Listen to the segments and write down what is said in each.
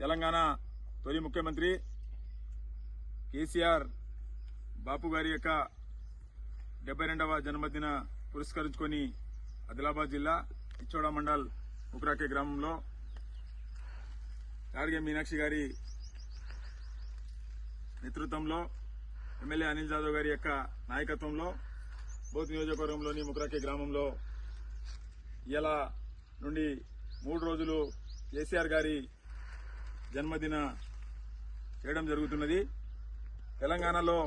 తెలంగాణ తొలి ముఖ్యమంత్రి కేసీఆర్ బాపు గారి యొక్క డెబ్బై రెండవ జన్మదిన పురస్కరించుకొని ఆదిలాబాద్ జిల్లా ఇచ్చోడ మండల్ ఉక్రాకే గ్రామంలో గాడిగే మీనాక్షి గారి నేతృత్వంలో ఎమ్మెల్యే అనిల్ జాదవ్ గారి యొక్క నాయకత్వంలో బోత్ నియోజకవర్గంలోని ముక్రాకే గ్రామంలో ఇలా నుండి మూడు రోజులు కేసీఆర్ గారి జన్మదిన చేయడం జరుగుతున్నది. తెలంగాణలో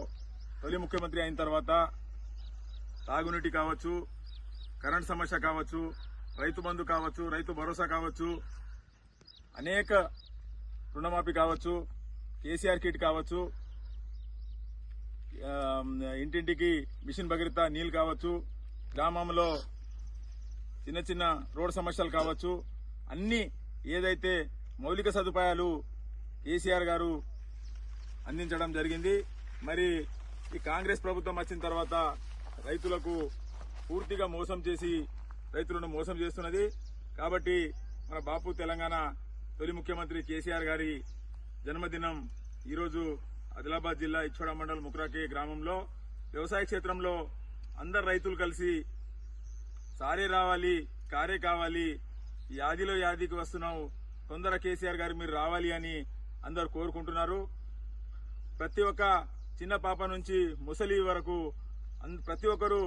తొలి ముఖ్యమంత్రి అయిన తర్వాత తాగునీటి కావచ్చు కరెంట్ సమస్య కావచ్చు రైతు బంధు కావచ్చు రైతు భరోసా కావచ్చు అనేక రుణమాఫీ కావచ్చు కేసీఆర్ కిట్ కావచ్చు ఇంటింటికి మిషన్ భగీరథ నీళ్ళు కావచ్చు గ్రామంలో చిన్న చిన్న రోడ్ సమస్యలు కావచ్చు అన్ని ఏదైతే మౌలిక సదుపాయాలు కేసీఆర్ గారు అందించడం జరిగింది. మరి ఈ కాంగ్రెస్ ప్రభుత్వం వచ్చిన తర్వాత రైతులకు పూర్తిగా మోసం చేసి రైతులను మోసం చేస్తున్నది. కాబట్టి మన బాపు తెలంగాణ తొలి ముఖ్యమంత్రి కేసీఆర్ గారి జన్మదినం ఈరోజు ఆదిలాబాద్ జిల్లా ఇచ్చోడ మండల్ ముక్రాకే గ్రామంలో వ్యవసాయ క్షేత్రంలో అందరు రైతులు కలిసి సారే రావాలి కారే కావాలి యాదిలో యాదికి వస్తున్నావు తొందర కేసీఆర్ గారు మీరు రావాలి అని అందరు కోరుకుంటున్నారు. ప్రతి ఒక్క చిన్న పాప నుంచి ముసలి వరకు అన్- ప్రతి ఒక్కరు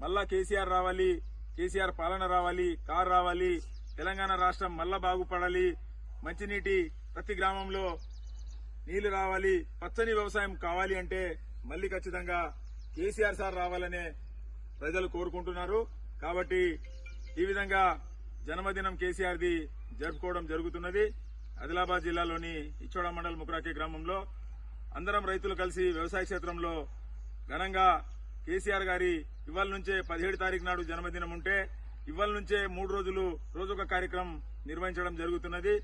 మళ్ళా కేసీఆర్ రావాలి కేసీఆర్ పాలన రావాలి కారు రావాలి తెలంగాణ రాష్ట్రం మళ్ళా బాగుపడాలి మంచినీటి ప్రతి గ్రామంలో నీళ్ళు రావాలి పచ్చని వ్యవసాయం కావాలి అంటే మళ్ళీ ఖచ్చితంగా కేసీఆర్ సార్ రావాలనే ప్రజలు కోరుకుంటున్నారు. కాబట్టి ఈ విధంగా జన్మదినం కేసీఆర్ది జరుపుకోవడం జరుగుతున్నది. ఆదిలాబాద్ జిల్లాలోని ఇచ్చోడ మండల్ ముక్రాకే గ్రామంలో అందరం రైతులు కలిసి వ్యవసాయ క్షేత్రంలో ఘనంగా కేసీఆర్ గారి ఇవాళ నుంచే పదిహేడు తారీఖు నాడు జన్మదినం ఉంటే ఇవాళ నుంచే మూడు రోజులు రోజొక కార్యక్రమం నిర్వహించడం జరుగుతున్నది.